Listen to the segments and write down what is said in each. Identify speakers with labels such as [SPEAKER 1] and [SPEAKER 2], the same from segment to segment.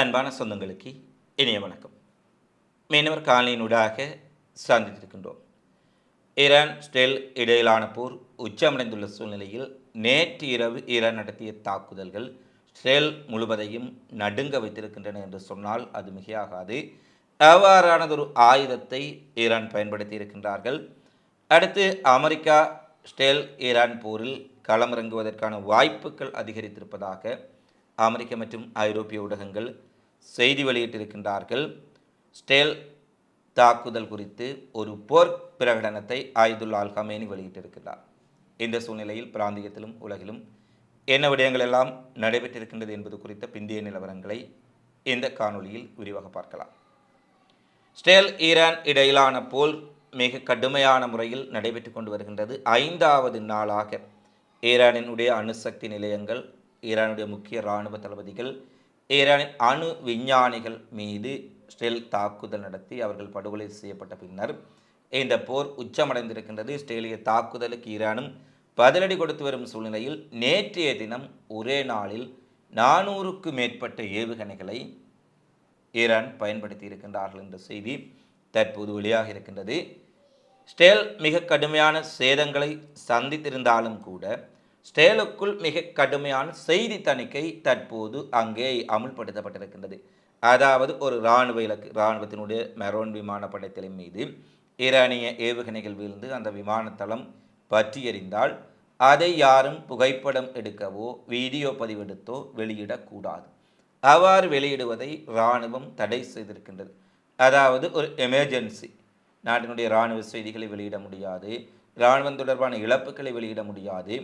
[SPEAKER 1] அன்பான சொந்தங்களுக்கு இனிய வணக்கம். மீனவர் காலனியினூடாக சந்தித்திருக்கின்றோம். ஈரான் ஸ்டெல் இடையிலான போர் உச்சமடைந்துள்ள சூழ்நிலையில் நேற்று இரவு ஈரான் நடத்திய தாக்குதல்கள் ஸ்டெல் முழுவதையும் நடுங்க வைத்திருக்கின்றன என்று சொன்னால் அது மிகையாகாது. அவ்வாறானதொரு ஆயுதத்தை ஈரான் பயன்படுத்தி இருக்கின்றார்கள். அடுத்து அமெரிக்கா ஸ்டெல் ஈரான் போரில் களமிறங்குவதற்கான வாய்ப்புகள் அதிகரித்திருப்பதாக அமெரிக்க மற்றும் ஐரோப்பிய ஊடகங்கள் செய்தி வெளியிட்டிருக்கின்றார்கள். ஸ்டேல் தாக்குதல் குறித்து ஒரு போர் பிரகடனத்தை ஆயுதுல்லா அல் ஹமேனி வெளியிட்டிருக்கிறார் இந்த சூழ்நிலையில் பிராந்தியத்திலும் உலகிலும் என்ன விடயங்கள் எல்லாம் நடைபெற்றிருக்கின்றது என்பது குறித்த பிந்திய நிலவரங்களை இந்த காணொளியில் விரிவாக பார்க்கலாம். ஸ்டேல் ஈரான் இடையிலான போர் மிக கடுமையான முறையில் நடைபெற்று கொண்டு வருகின்றது. ஐந்தாவது நாளாக ஈரானினுடைய அணுசக்தி நிலையங்கள் ஈரானுடைய முக்கிய இராணுவ தளபதிகள் ஈரானின் அணு விஞ்ஞானிகள் மீது ஸ்டெல் தாக்குதல் நடத்தி அவர்கள் படுகொலை செய்யப்பட்ட பின்னர் இந்த போர் உச்சமடைந்திருக்கின்றது. இஸ்ரேலிய தாக்குதலுக்கு ஈரானும் பதிலடி கொடுத்து வரும் சூழ்நிலையில் நேற்றைய தினம் ஒரே நாளில் நானூறுக்கு மேற்பட்ட ஏவுகணைகளை ஈரான் பயன்படுத்தி இருக்கின்றார்கள் என்ற செய்தி தற்போது வெளியாக இருக்கின்றது. ஸ்டேல் மிக கடுமையான சேதங்களை சந்தித்திருந்தாலும் கூட ஸ்டேலுக்குள் மிக கடுமையான செய்தி தணிக்கை தற்போது அங்கே அமுல்படுத்தப்பட்டிருக்கின்றது. அதாவது ஒரு இராணுவ இலக்கு இராணுவத்தினுடைய மெரோன் விமானப்படைத்தலின் மீது ஈரானிய ஏவுகணைகள் வீழ்ந்து அந்த விமானத்தளம் பற்றி எறிந்தால் அதை யாரும் புகைப்படம் எடுக்கவோ வீடியோ பதிவெடுத்தோ வெளியிடக்கூடாது. அவ்வாறு வெளியிடுவதை இராணுவம் தடை செய்திருக்கின்றது. அதாவது ஒரு எமர்ஜென்சி நாட்டினுடைய இராணுவ செய்திகளை வெளியிட முடியாது இராணுவம் தொடர்பான இழப்புகளை வெளியிட முடியாது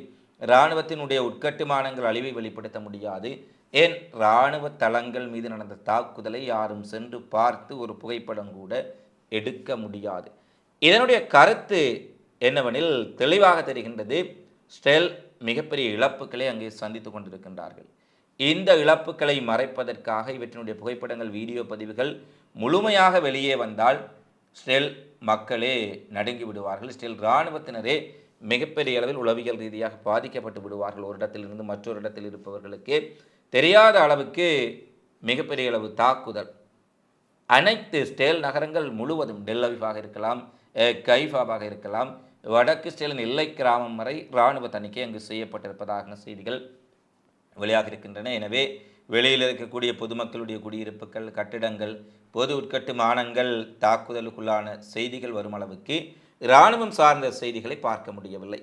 [SPEAKER 1] இராணுவத்தினுடைய உட்கட்டுமானங்கள் அழிவை வெளிப்படுத்த முடியாது. ஏன்? இராணுவ தளங்கள் மீது நடந்த தாக்குதலை யாரும் சென்று பார்த்து ஒரு புகைப்படம் கூட எடுக்க முடியாது. இதனுடைய கருத்து என்னவெனில் தெளிவாக தெரிகின்றது. ஸ்டெல் மிகப்பெரிய இழப்புகளை அங்கே சந்தித்து கொண்டிருக்கின்றார்கள். இந்த இழப்புகளை மறைப்பதற்காக இவற்றினுடைய புகைப்படங்கள் வீடியோ பதிவுகள் முழுமையாக வெளியே வந்தால் ஸ்டெல் மக்களே நடுங்கி விடுவார்கள். ஸ்டெல் இராணுவத்தினரே மிகப்பெரிய அளவில் உளவியல் ரீதியாக பாதிக்கப்பட்டு விடுவார்கள். ஒரு இடத்திலிருந்து மற்றொரு இடத்தில் இருப்பவர்களுக்கு தெரியாத அளவுக்கு மிகப்பெரிய அளவு தாக்குதல். அனைத்து ஸ்டேல் நகரங்கள் முழுவதும் டெல்லவிஃபாக இருக்கலாம் கைஃபாபாக கைஃபாவாக இருக்கலாம் வடக்கு ஸ்டேலின் எல்லை கிராமம் வரை இராணுவ தணிக்கை அங்கு செய்யப்பட்டிருப்பதாக செய்திகள் வெளியாக இருக்கின்றன. எனவே வெளியில் இருக்கக்கூடிய பொதுமக்களுடைய குடியிருப்புகள் கட்டிடங்கள் பொது உட்கட்டுமானங்கள் தாக்குதலுக்குள்ளான செய்திகள் வரும் அளவுக்கு இராணுவம் சார்ந்த செய்திகளை பார்க்க முடியவில்லை.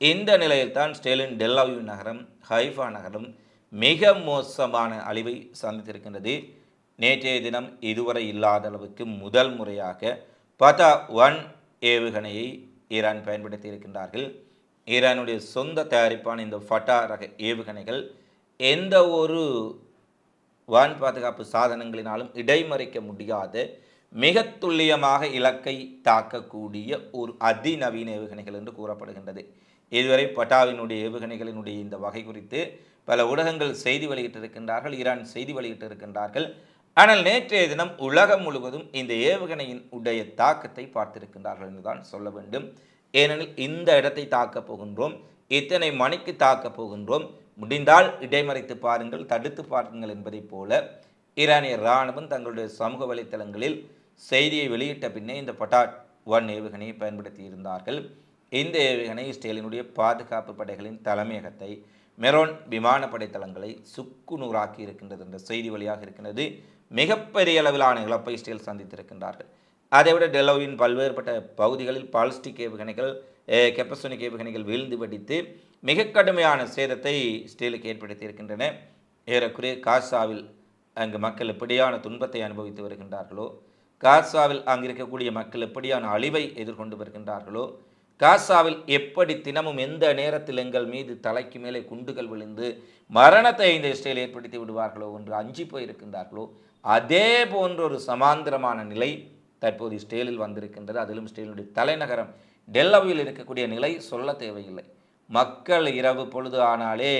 [SPEAKER 1] இந்த நிலையில்தான் ஸ்டேலின் டெல்லாவியூ நகரம் ஹைஃபா நகரம் மிக மோசமான அழிவை சந்தித்திருக்கின்றது. நேற்றைய தினம் இதுவரை இல்லாத அளவுக்கு முதல் முறையாக பதா ஒன் ஏவுகணையை ஈரான் பயன்படுத்தி இருக்கின்றார்கள். ஈரானுடைய சொந்த தயாரிப்பான இந்த ஃபட்டா ரக ஏவுகணைகள் எந்த ஒரு வான் பாதுகாப்பு சாதனங்களினாலும் இடைமறிக்க முடியாத மிக துல்லியமாக இலக்கை தாக்கக்கூடிய ஒரு அதிநவீன ஏவுகணைகள் என்று கூறப்படுகின்றது. இதுவரை பட்டாவினுடைய ஏவுகணைகளினுடைய இந்த வகை குறித்து பல ஊடகங்கள் செய்தி வெளியிட்டிருக்கின்றார்கள் ஈரான் செய்தி வெளியிட்டிருக்கின்றார்கள். ஆனால் நேற்றைய தினம் உலகம் முழுவதும் இந்த ஏவுகணையின் உடைய தாக்கத்தை பார்த்திருக்கின்றார்கள் என்றுதான் சொல்ல வேண்டும். ஏனெனில் இந்த இடத்தை தாக்கப் போகின்றோம் இத்தனை மணிக்கு தாக்கப் போகின்றோம். முடிந்தால் இடைமறைத்து பாருங்கள் தடுத்து பாருங்கள் என்பதைப் போல ஈரானிய இராணுவம் தங்களுடைய சமூக வலைத்தளங்களில் செய்தியை வெளியிட்ட பின்னே இந்த பட்டாட் ஒன் ஏவுகணையை பயன்படுத்தி இருந்தார்கள் இந்த ஏவுகணை இஸ்ரேலினுடைய பாதுகாப்பு படைகளின் தலைமையகத்தை மெரோன் விமானப்படை தளங்களை சுக்குநூறாக்கி இருக்கின்றது என்ற செய்தி வழியாக இருக்கின்றது. மிகப்பெரிய அளவிலான இழப்பை இஸ்ரேல் சந்தித்திருக்கின்றார்கள். அதைவிட டெல்லோவின் பல்வேறுபட்ட பகுதிகளில் பாலிஸ்டிக் ஏவுகணைகள் கெப்பசோனிக் ஏவுகணைகள் வீழ்ந்து வெடித்து மிக கடுமையான சேதத்தை இஸ்ரேலுக்கு ஏற்படுத்தி இருக்கின்றன ஏறக்குறைய காசாவில் அங்கு மக்கள் எப்படியான துன்பத்தை அனுபவித்து வருகின்றார்களோ காசாவில் அங்கிருக்கக்கூடிய மக்கள் எப்படியான அழிவை எதிர்கொண்டு வருகின்றார்களோ காசாவில் எப்படி தினமும் எந்த நேரத்தில் எங்கள் மீது தலைக்கு மேலே குண்டுகள் விழுந்து மரணத்தை இந்த இஸ்ரேல் ஏற்படுத்தி விடுவார்களோ என்று அஞ்சி போயிருக்கின்றார்களோ அதே போன்ற ஒரு சமாந்திரமான நிலை தற்போது இஸ்ரேலில் வந்திருக்கின்றது. அதிலும் இஸ்ரேலுடைய தலைநகரம் டெல்லவில் இருக்கக்கூடிய நிலை சொல்ல தேவையில்லை. மக்கள் இரவு பொழுது ஆனாலே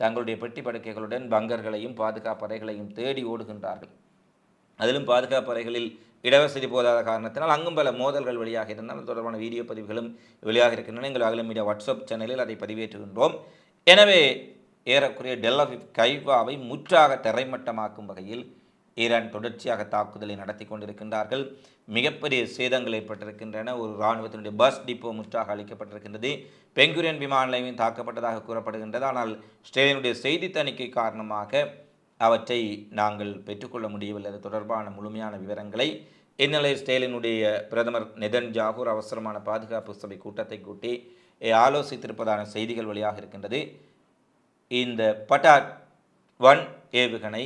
[SPEAKER 1] தங்களுடைய பெட்டி படுக்கைகளுடன் பங்கர்களையும் பாதுகாப்பு அறைகளையும் தேடி ஓடுகின்றார்கள். அதிலும் பாதுகாப்பு அறைகளில் இடவசதி போதாத காரணத்தினால் அங்கும் பல மோதல்கள் வெளியாக இருந்தால் அது தொடர்பான வீடியோ பதிவுகளும் வெளியாக இருக்கின்றன. எங்கள் அகில மீடியா வாட்ஸ்அப் சேனலில் அதை பதிவேற்றுகின்றோம். எனவே ஏறக்குறைய டெல்லவி கைவாவை முற்றாக தரைமட்டமாக்கும் வகையில் ஈரான் தொடர்ச்சியாக தாக்குதலை நடத்தி கொண்டிருக்கின்றார்கள். மிகப்பெரிய சேதங்கள் ஏற்பட்டிருக்கின்றன. ஒரு இராணுவத்தினுடைய பஸ் டிப்போ முற்றாக அளிக்கப்பட்டிருக்கின்றது. பெங்குரியன் விமான நிலையம் தாக்கப்பட்டதாக கூறப்படுகின்றது. ஆனால் ஸ்டேலினுடைய செய்தி தணிக்கை காரணமாக அவற்றை நாங்கள் பெற்றுக்கொள்ள முடியவில்லை. அது தொடர்பான முழுமையான விவரங்களை இந்நிலையில் ஸ்டேலினுடைய பிரதமர் நெதன் ஜாகூர் அவசரமான பாதுகாப்பு சபை கூட்டத்தை கூட்டி ஆலோசித்திருப்பதான செய்திகள் வழியாக இருக்கின்றது. இந்த பட்டாட் ஒன் ஏவுகணை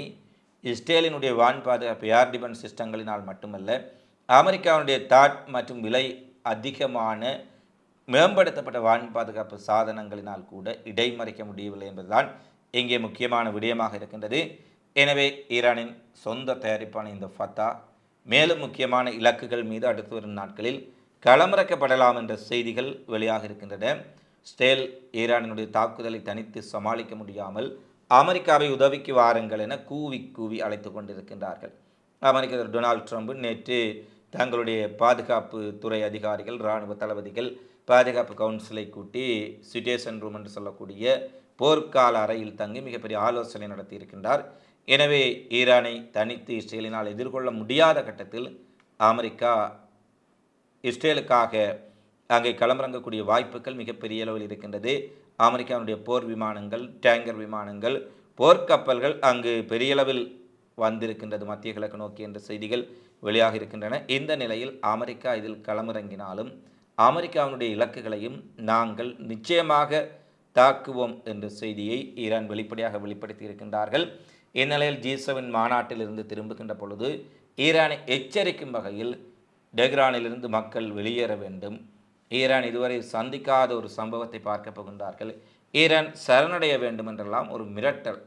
[SPEAKER 1] இஸ்ரேலினுடைய வான் பாதுகாப்பு ஏர் டிஃபென்ஸ் சிஸ்டங்களினால் மட்டுமல்ல அமெரிக்காவுடைய தாட் மற்றும் விலை அதிகமான மேம்படுத்தப்பட்ட வான் பாதுகாப்பு சாதனங்களினால் கூட இடைமறிக்க முடியவில்லை என்பதுதான் இங்கே முக்கியமான விடயமாக இருக்கின்றது. எனவே ஈரானின் சொந்த தயாரிப்பான இந்த ஃபத்தா மேலும் முக்கியமான இலக்குகள் மீது அடுத்து வரும் நாட்களில் களமிறக்கப்படலாம் என்ற செய்திகள் வெளியாக இருக்கின்றன. ஸ்டேல் ஈரானினுடைய தாக்குதலை தனித்து சமாளிக்க முடியாமல் அமெரிக்காவை உதவிக்கு வாருங்கள் என கூவி கூவி அழைத்து கொண்டிருக்கின்றார்கள். அமெரிக்க டொனால்ட் ட்ரம்ப் நேற்று தங்களுடைய பாதுகாப்பு துறை அதிகாரிகள் இராணுவ தளபதிகள் பாதுகாப்பு கவுன்சிலை கூட்டி சிட்டேஷன் ரூம் என்று சொல்லக்கூடிய போர்க்கால அறையில் தங்கி மிகப்பெரிய ஆலோசனை நடத்தியிருக்கின்றார். எனவே ஈரானை தனித்து இஸ்ரேலினால் எதிர்கொள்ள முடியாத கட்டத்தில் அமெரிக்கா இஸ்ரேலுக்காக அங்கே களமிறங்கக்கூடிய வாய்ப்புகள் மிகப்பெரிய அளவில் இருக்கின்றது. அமெரிக்காவுடைய போர் விமானங்கள் டேங்கர் விமானங்கள் போர்க்கப்பல்கள் அங்கு பெரிய அளவில் வந்திருக்கின்றது. மத்திய கிழக்கு நோக்கி என்ற செய்திகள் வெளியாக இருக்கின்றன. இந்த நிலையில் அமெரிக்கா இதில் களமிறங்கினாலும் அமெரிக்காவினுடைய இலக்குகளையும் நாங்கள் நிச்சயமாக தாக்குவோம் என்ற செய்தியை ஈரான் வெளிப்படையாக வெளிப்படுத்தி இருக்கின்றார்கள் இந்நிலையில் ஜி செவன் மாநாட்டிலிருந்து திரும்புகின்ற பொழுது ஈரானை எச்சரிக்கும் வகையில் டெஹ்ரானிலிருந்து மக்கள் வெளியேற வேண்டும். ஈரான் இதுவரை சந்திக்காத ஒரு சம்பவத்தை பார்க்க போகின்றார்கள். ஈரான் சரணடைய வேண்டும் என்றெல்லாம் ஒரு மிரட்டல்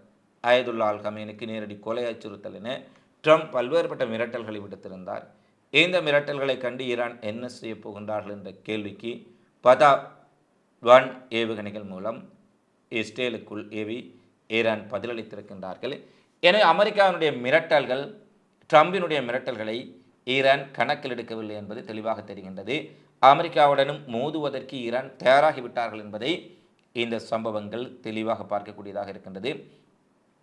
[SPEAKER 1] அயதுல்லா அல் கமீனுக்கு நேரடி கொலை அச்சுறுத்தல் என ட்ரம்ப் பல்வேறுபட்ட மிரட்டல்களை விடுத்திருந்தார். இந்த மிரட்டல்களை கண்டு ஈரான் என்ன செய்ய போகின்றார்கள் என்ற கேள்விக்கு பதா ஒன் ஏவுகணைகள் மூலம் இஸ்ரேலுக்குள் ஏவி ஈரான் பதிலளித்திருக்கின்றார்கள். எனவே அமெரிக்காவினுடைய மிரட்டல்கள் ட்ரம்பினுடைய மிரட்டல்களை ஈரான் கணக்கில் எடுக்கவில்லை என்பது தெளிவாக தெரிகின்றது. அமெரிக்காவுடனும் மோதுவதற்கு ஈரான் தயாராகிவிட்டார்கள் என்பதை இந்த சம்பவங்கள் தெளிவாக பார்க்கக்கூடியதாக இருக்கின்றது.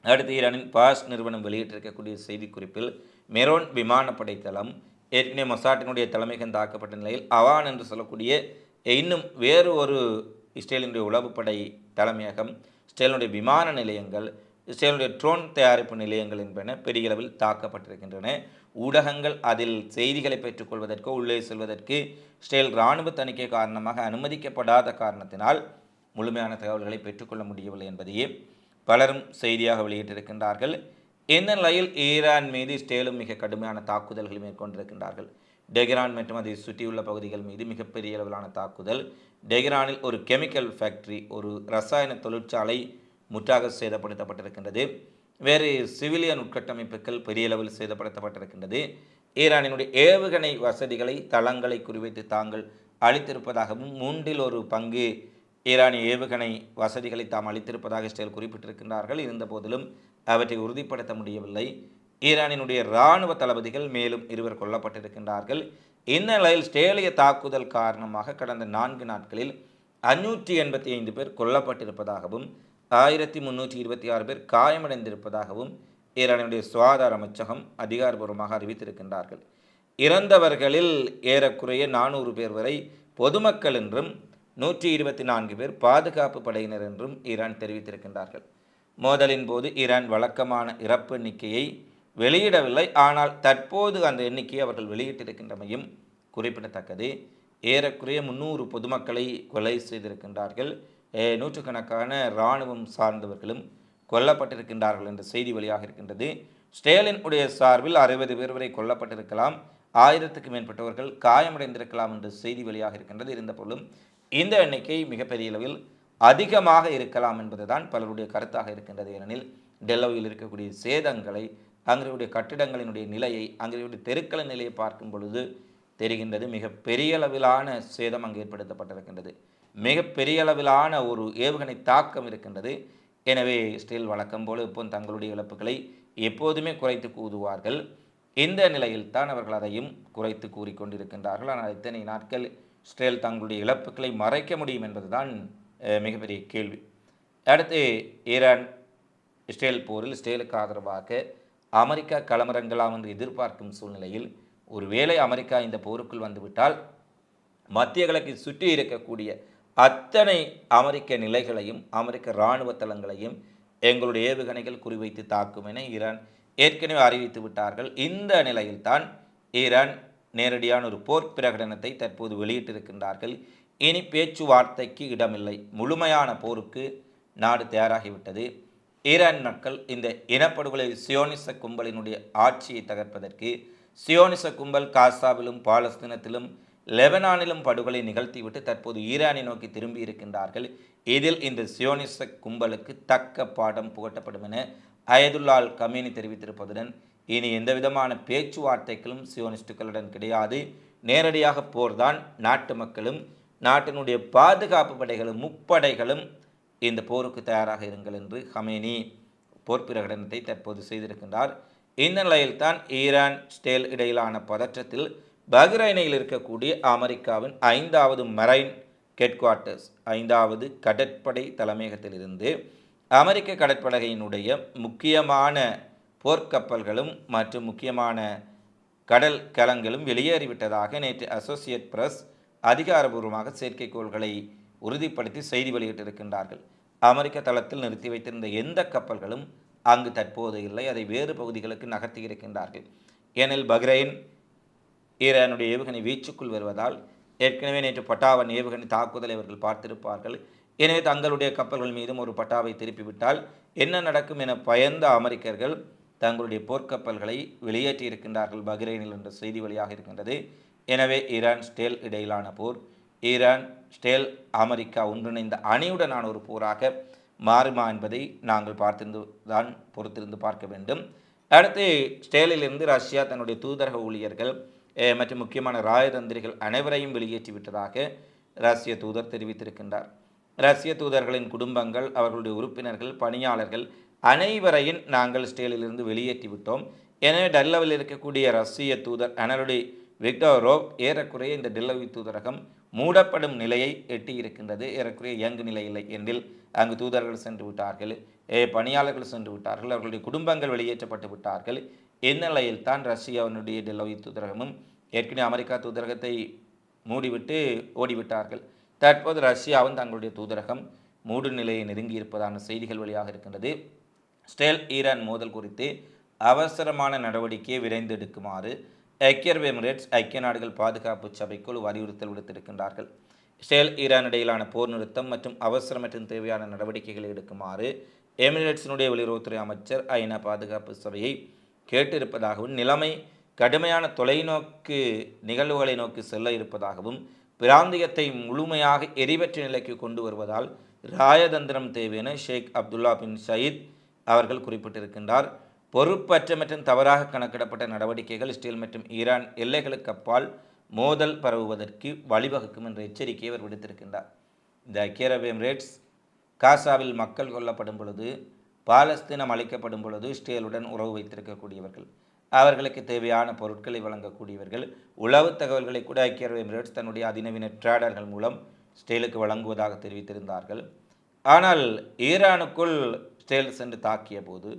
[SPEAKER 1] அடுத்து ஈரானின் பாஸ் நிறுவனம் வெளியிட்டிருக்கக்கூடிய செய்திக்குறிப்பில் மெரோன் விமானப்படை தளம் ஏற்கனவே மொசாட்டினுடைய தலைமையகம் தாக்கப்பட்ட நிலையில் அவான் என்று சொல்லக்கூடிய இன்னும் வேறு ஒரு இஸ்ரேலினுடைய உளவுப்படை தலைமையகம் இஸ்ரேலினுடைய விமான நிலையங்கள் இஸ்ரேலுடைய ட்ரோன் தயாரிப்பு நிலையங்கள் என்பன பெரிய அளவில் தாக்கப்பட்டிருக்கின்றன. ஊடகங்கள் அதில் செய்திகளை பெற்றுக்கொள்வதற்கோ உள்ளே செல்வதற்கு இஸ்ரேல் இராணுவ தணிக்கை காரணமாக அனுமதிக்கப்படாத காரணத்தினால் முழுமையான தகவல்களை பெற்றுக்கொள்ள முடியவில்லை என்பதையே பலரும் செய்தியாக வெளியிட்டிருக்கின்றார்கள். இந்த நிலையில் ஈரான் மீது இஸ்ரேலும் மிக கடுமையான தாக்குதல்களை மேற்கொண்டிருக்கின்றார்கள். டெஹ்ரான் மற்றும் அதை சுற்றியுள்ள பகுதிகள் மீது மிகப்பெரிய அளவிலான தாக்குதல். டெஹ்ரானில் ஒரு கெமிக்கல் ஃபேக்டரி ஒரு ரசாயன தொழிற்சாலை முற்றாக சேதப்படுத்தப்பட்டிருக்கின்றது. வேறு சிவிலியன் உட்கட்டமைப்புகள் பெரிய அளவில் சேதப்படுத்தப்பட்டிருக்கின்றது. ஈரானினுடைய ஏவுகணை வசதிகளை தளங்களை குறிவைத்து தாங்கள் அளித்திருப்பதாகவும் மூன்றில் ஒரு பங்கு ஈரானிய ஏவுகணை வசதிகளை தாம் அளித்திருப்பதாக இஸ்ரேல் குறிப்பிட்டிருக்கின்றார்கள். இருந்தபோதிலும் அவற்றை உறுதிப்படுத்த முடியவில்லை. ஈரானினுடைய இராணுவ தளபதிகள் மேலும் இருவர் கொல்லப்பட்டிருக்கின்றார்கள். இந்நிலையில் ஸ்டேலிய தாக்குதல் காரணமாக கடந்த நான்கு நாட்களில் அஞ்சூற்றி எண்பத்தி ஐந்து பேர் கொல்லப்பட்டிருப்பதாகவும் ஆயிரத்தி முன்னூற்றி இருபத்தி ஆறு பேர் காயமடைந்திருப்பதாகவும் ஈரானுடைய சுகாதார அமைச்சகம் அதிகாரபூர்வமாக அறிவித்திருக்கின்றார்கள். இறந்தவர்களில் ஏறக்குறைய நானூறு பேர் வரை பொதுமக்கள் என்றும் நூற்றி இருபத்தி நான்கு பேர் பாதுகாப்பு படையினர் என்றும் ஈரான் தெரிவித்திருக்கின்றார்கள். மோதலின் போது ஈரான் வழக்கமான இறப்பு எண்ணிக்கையை வெளியிடவில்லை. ஆனால் தற்போது அந்த எண்ணிக்கையை அவர்கள் வெளியிட்டிருக்கின்றமையும் குறிப்பிடத்தக்கது. ஏறக்குறைய முன்னூறு பொதுமக்களை கொலை செய்திருக்கின்றார்கள். நூற்றுக்கணக்கான இராணுவம் சார்ந்தவர்களும் கொல்லப்பட்டிருக்கின்றார்கள் என்ற செய்தி வெளியாக இருக்கின்றது. ஸ்டேலின் உடைய சார்பில் அறுபது பேர் வரை கொல்லப்பட்டிருக்கலாம். ஆயிரத்துக்கு மேற்பட்டவர்கள் காயமடைந்திருக்கலாம் என்ற செய்தி வெளியாக இருக்கின்றது. இருந்தபோதும் இந்த எண்ணிக்கை மிகப்பெரிய அளவில் அதிகமாக இருக்கலாம் என்பதுதான் பலருடைய கருத்தாக இருக்கின்றது. ஏனெனில் டெல்லோவில் இருக்கக்கூடிய சேதங்களை அங்கிருடைய கட்டிடங்களினுடைய நிலையை அங்களுடைய தெருக்களின் நிலையை பார்க்கும் பொழுது தெரிகின்றது மிக பெரிய அளவிலான சேதம் அங்கு ஏற்படுத்தப்பட்டிருக்கின்றது. மிக பெரிய அளவிலான ஒரு ஏவுகணை தாக்கம் இருக்கின்றது. எனவே ஸ்டில் வழக்கம் போல இப்போ தங்களுடைய இழப்புகளை எப்போதுமே குறைத்து கூதுவார்கள். இந்த நிலையில் தான் அவர்கள் அதையும் குறைத்து கூறிக்கொண்டிருக்கின்றார்கள் ஆனால் இத்தனை நாட்கள் ஸ்டேல் தங்களுடைய இழப்புகளை மறைக்க முடியும் என்பதுதான் மிகப்பெரிய கேள்வி. அடுத்து ஈரான் இஸ்ரேல் போரில் இஸ்ரேலுக்கு ஆதரவாக அமெரிக்கா களமிறங்கலாம் என்று எதிர்பார்க்கும் சூழ்நிலையில் ஒருவேளை அமெரிக்கா இந்த போருக்குள் வந்துவிட்டால் மத்திய கிழக்கை சுற்றி இருக்கக்கூடிய அத்தனை அமெரிக்க நிலைகளையும் அமெரிக்க இராணுவ தளங்களையும் எங்களுடைய ஏவுகணைகள் குறிவைத்து தாக்கும் என ஈரான் ஏற்கனவே அறிவித்து விட்டார்கள். இந்த நிலையில்தான் ஈரான் நேரடியான ஒரு போர் பிரகடனத்தை தற்போது வெளியிட்டிருக்கின்றார்கள். இனி பேச்சுவார்த்தைக்கு இடமில்லை. முழுமையான போருக்கு நாடு தயாராகிவிட்டது. ஈரான் மக்கள் இந்த இனப்படுகொலை சியோனிச கும்பலினுடைய ஆட்சியை தகர்ப்பதற்கு சியோனிச கும்பல் காசாவிலும் பாலஸ்தீனத்திலும் லெபனானிலும் படுகொலை நிகழ்த்திவிட்டு தற்போது ஈரானை நோக்கி திரும்பி இருக்கின்றார்கள். இதில் இந்த சியோனிச கும்பலுக்கு தக்க பாடம் புகட்டப்படும் என அயதுல்லால் கமீனி தெரிவித்திருப்பதுடன் இனி எந்த விதமான பேச்சுவார்த்தைகளும் சியோனிஸ்டுகளுடன் கிடையாது. நேரடியாக போர்தான் நாட்டு மக்களும் நாட்டினுடைய பாதுகாப்பு படைகளும் முப்படைகளும் இந்த போருக்கு தயாராக இருங்கள் என்று ஹமேனி போர் பிரகடனத்தை தற்போது செய்திருக்கின்றார். இந்த நிலையில்தான் ஈரான் ஸ்டேல் இடையிலான பதற்றத்தில் பஹ்ரைனில் இருக்கக்கூடிய அமெரிக்காவின் ஐந்தாவது மரைன் ஹெட்குவார்ட்டர்ஸ் ஐந்தாவது கடற்படை தலைமையகத்திலிருந்து அமெரிக்க கடற்படையினுடைய முக்கியமான போர்க்கப்பல்களும் மற்றும் முக்கியமான கடல் கலங்களும் வெளியேறிவிட்டதாக நேற்று அசோசியேட் பிரஸ் அதிகாரபூர்வமாக செயற்கைக்கோள்களை உறுதிப்படுத்தி செய்தி வெளியிட்டிருக்கின்றார்கள். அமெரிக்க தளத்தில் நிறுத்தி வைத்திருந்த எந்த கப்பல்களும் அங்கு தற்போது இல்லை. அதை வேறு பகுதிகளுக்கு நகர்த்தி இருக்கின்றார்கள். ஏனெனில் பஹ்ரைன் ஈரானுடைய ஏவுகணை வீச்சுக்குள் வருவதால் ஏற்கனவே நேற்று பட்டாவன் ஏவுகணை தாக்குதலை அவர்கள் பார்த்திருப்பார்கள். எனவே தங்களுடைய கப்பல்கள் மீதும் ஒரு பட்டாவை திருப்பிவிட்டால் என்ன நடக்கும் என பயந்த அமெரிக்கர்கள் தங்களுடைய போர்க்கப்பல்களை வெளியேற்றி இருக்கின்றார்கள் பஹ்ரைனில் என்ற செய்தி வழியாக இருக்கின்றது. எனவே ஈரான் ஸ்டேல் இடையிலான போர் ஈரான் ஸ்டேல் அமெரிக்கா ஒன்றிணைந்த அணியுடனான ஒரு போராக மாறுமா என்பதை நாங்கள் பார்த்திருந்து தான் பொறுத்திருந்து பார்க்க வேண்டும். அடுத்து ஸ்டேலிலிருந்து ரஷ்யா தன்னுடைய தூதரக ஊழியர்கள் மற்றும் முக்கியமான ராயதந்திரிகள் அனைவரையும் வெளியேற்றி விட்டதாக ரஷ்ய தூதர் தெரிவித்திருக்கின்றார். ரஷ்ய தூதர்களின் குடும்பங்கள் அவர்களுடைய உறுப்பினர்கள் பணியாளர்கள் அனைவரையும் நாங்கள் ஸ்டேலிலிருந்து வெளியேற்றி விட்டோம். எனவே டல்லவில் இருக்கக்கூடிய ரஷ்ய தூதர் அனருடைய விக்டோரோவ் ஏறக்குறைய இந்த டெல்லவி தூதரகம் மூடப்படும் நிலையை எட்டியிருக்கின்றது. ஏறக்குறைய இயங்கு நிலையில்லை என்றில் அங்கு தூதர்கள் சென்று விட்டார்கள். ஏ, பணியாளர்கள் சென்று விட்டார்கள். அவர்களுடைய குடும்பங்கள் வெளியேற்றப்பட்டு விட்டார்கள். இந்நிலையில் தான் ரஷ்யாவினுடைய டெல்லவி தூதரகமும் ஏற்கனவே அமெரிக்கா தூதரகத்தை மூடிவிட்டு ஓடிவிட்டார்கள். தற்போது ரஷ்யாவும் தங்களுடைய தூதரகம் மூடு நிலையை நெருங்கி இருப்பதான செய்திகள் வழியாக இருக்கின்றது. ஸ்டேல் ஈரான் மோதல் குறித்து அவசரமான நடவடிக்கையை விரைந்து எடுக்குமாறு ஐக்கிய அரபு எமிரேட்ஸ் ஐக்கிய நாடுகள் பாதுகாப்பு சபைக்குள் வலியுறுத்தல் விடுத்திருக்கின்றார்கள். இஸ்ரேல் ஈரான் இடையிலான போர் நிறுத்தம் மற்றும் அவசர மற்றும் தேவையான நடவடிக்கைகளை எடுக்குமாறு எமிரேட்ஸினுடைய வெளியுறவுத்துறை அமைச்சர் ஐநா பாதுகாப்பு சபையை கேட்டிருப்பதாகவும் நிலைமை கடுமையான தொலைநோக்கு நிகழ்வுகளை நோக்கி செல்ல இருப்பதாகவும் பிராந்தியத்தை முழுமையாக எரிவற்ற நிலைக்கு கொண்டு வருவதால் ராயதந்திரம் தேவையென ஷேக் அப்துல்லா பின் சயீத் அவர்கள் குறிப்பிட்டிருக்கின்றார். பொறுப்பற்ற மற்றும் தவறாக கணக்கிடப்பட்ட நடவடிக்கைகள் இஸ்ரேல் மற்றும் ஈரான் எல்லைகளுக்கு அப்பால் மோதல் பரவுவதற்கு வழிவகுக்கும் என்ற எச்சரிக்கையை அவர் விடுத்திருக்கின்றார். இந்த ஐக்கிய அரபு எமிரேட்ஸ் காசாவில் மக்கள் கொல்லப்படும் பொழுது பாலஸ்தீனம் அளிக்கப்படும் பொழுது இஸ்ரேலுடன் உறவு வைத்திருக்கக்கூடியவர்கள் அவர்களுக்கு தேவையான பொருட்களை வழங்கக்கூடியவர்கள் உளவு தகவல்களை கூட ஐக்கிய அரபு எமிரேட்ஸ் தன்னுடைய அதிநவீன ட்ரேடர்கள் மூலம் ஸ்டேலுக்கு வழங்குவதாக தெரிவித்திருந்தார்கள். ஆனால் ஈரானுக்குள் ஸ்டேல் சென்று தாக்கிய போது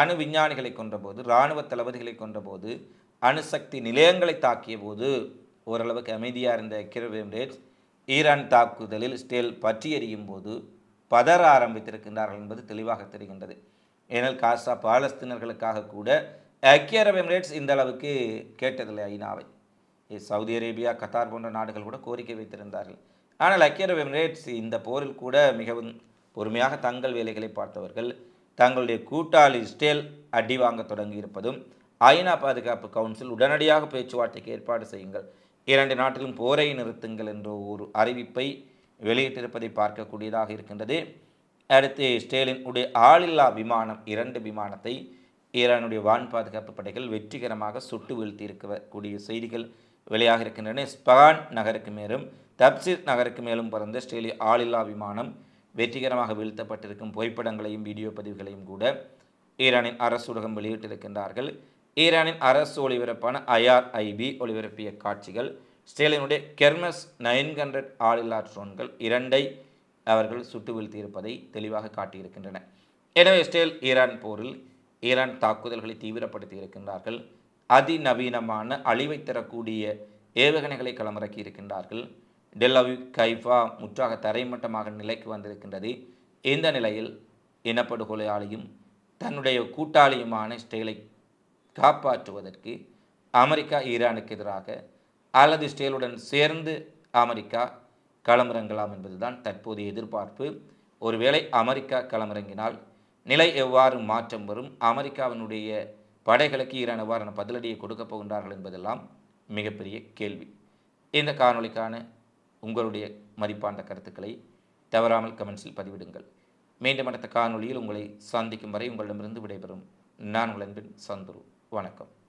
[SPEAKER 1] அணு விஞ்ஞானிகளை கொன்றபோது இராணுவ தளபதிகளை கொன்றபோது அணுசக்தி நிலையங்களை தாக்கிய போது ஓரளவுக்கு அமைதியாக இருந்த கிரவேம்ரேட்ஸ் ஈரான் தாக்குதலில் ஸ்டேல் பற்றி எறியும் போது பதற ஆரம்பித்திருக்கின்றார்கள் என்பது தெளிவாக தெரிகின்றது. ஏனால் காசா பாலஸ்தீனர்களுக்காக கூட ஐக்கிய அரபு எமிரேட்ஸ் இந்த அளவுக்கு கேட்டதில்லை ஐநாவை. சவுதி அரேபியா கத்தார் போன்ற நாடுகள் கூட கோரிக்கை வைத்திருந்தார்கள். ஆனால் ஐக்கிய அரபு எமிரேட்ஸ் இந்த போரில் கூட மிகவும் பொறுமையாக தங்கள் வேலைகளை பார்த்தவர்கள் தங்களுடைய கூட்டாளி இஸ்ரேல் அடி வாங்க தொடங்கியிருப்பதும் ஐநா பாதுகாப்பு கவுன்சில் உடனடியாக பேச்சுவார்த்தைக்கு ஏற்பாடு செய்யுங்கள். இரண்டு நாட்டிலும் போரை நிறுத்துங்கள் என்ற ஒரு அறிவிப்பை வெளியிட்டிருப்பதை பார்க்கக்கூடியதாக இருக்கின்றது. அடுத்து இஸ்ரேலின் உடைய ஆளில்லா விமானம் இரண்டு விமானத்தை ஈரானுடைய வான் பாதுகாப்பு படைகள் வெற்றிகரமாக சுட்டு வீழ்த்தியிருக்கக்கூடிய செய்திகள் வெளியாக இருக்கின்றன. ஸ்பகான் நகருக்கு மேலும் தப்சிர் நகருக்கு மேலும் பறந்த இஸ்ரேலிய ஆளில்லா விமானம் வெற்றிகரமாக வீழ்த்தப்பட்டிருக்கும் புகைப்படங்களையும் வீடியோ பதிவுகளையும் கூட ஈரானின் அரசு ஊடகம் வெளியிட்டிருக்கின்றார்கள். ஈரானின் அரசு ஒளிபரப்பான ஐஆர்ஐபி ஒளிபரப்பிய காட்சிகள் இஸ்ரேலினுடைய கெர்மஸ் நைன் ஹண்ட்ரட் ஆளில்லா ட்ரோன்கள் இரண்டை அவர்கள் சுட்டு வீழ்த்தியிருப்பதை தெளிவாக காட்டியிருக்கின்றன. எனவே இஸ்ரேல் ஈரான் போரில் ஈரான் தாக்குதல்களை தீவிரப்படுத்தி இருக்கின்றார்கள் அதிநவீனமான அழிவை தரக்கூடிய ஏவுகணைகளை களமிறக்கி இருக்கின்றார்கள் டெல்லவி கைஃபா முற்றாக தரைமட்டமாக நிலைக்கு வந்திருக்கின்றது. இந்த நிலையில் இனப்படுகொலையாளியும் தன்னுடைய கூட்டாளியுமான ஸ்டேலை காப்பாற்றுவதற்கு அமெரிக்கா ஈரானுக்கு எதிராக அல்லது ஸ்டேலுடன் சேர்ந்து அமெரிக்கா களமிறங்கலாம் என்பதுதான் தற்போதைய எதிர்பார்ப்பு. ஒருவேளை அமெரிக்கா களமிறங்கினால் நிலை எவ்வாறு மாற்றம் வரும்? அமெரிக்காவினுடைய படைகளுக்கு ஈரான் எவ்வாறான பதிலடியை கொடுக்கப் போகின்றார்கள் என்பதெல்லாம் மிகப்பெரிய கேள்வி. இந்த காணொலிக்கான உங்களுடைய மதிப்பார்ந்த கருத்துக்களை தவறாமல் கமெண்ட்ஸில் பதிவிடுங்கள். மீண்டும் அடுத்த காணொலியில் உங்களை சந்திக்கும் வரை உங்களிடமிருந்து விடைபெறும். நான் உங்கள் அன்பின் சந்துரு. வணக்கம்.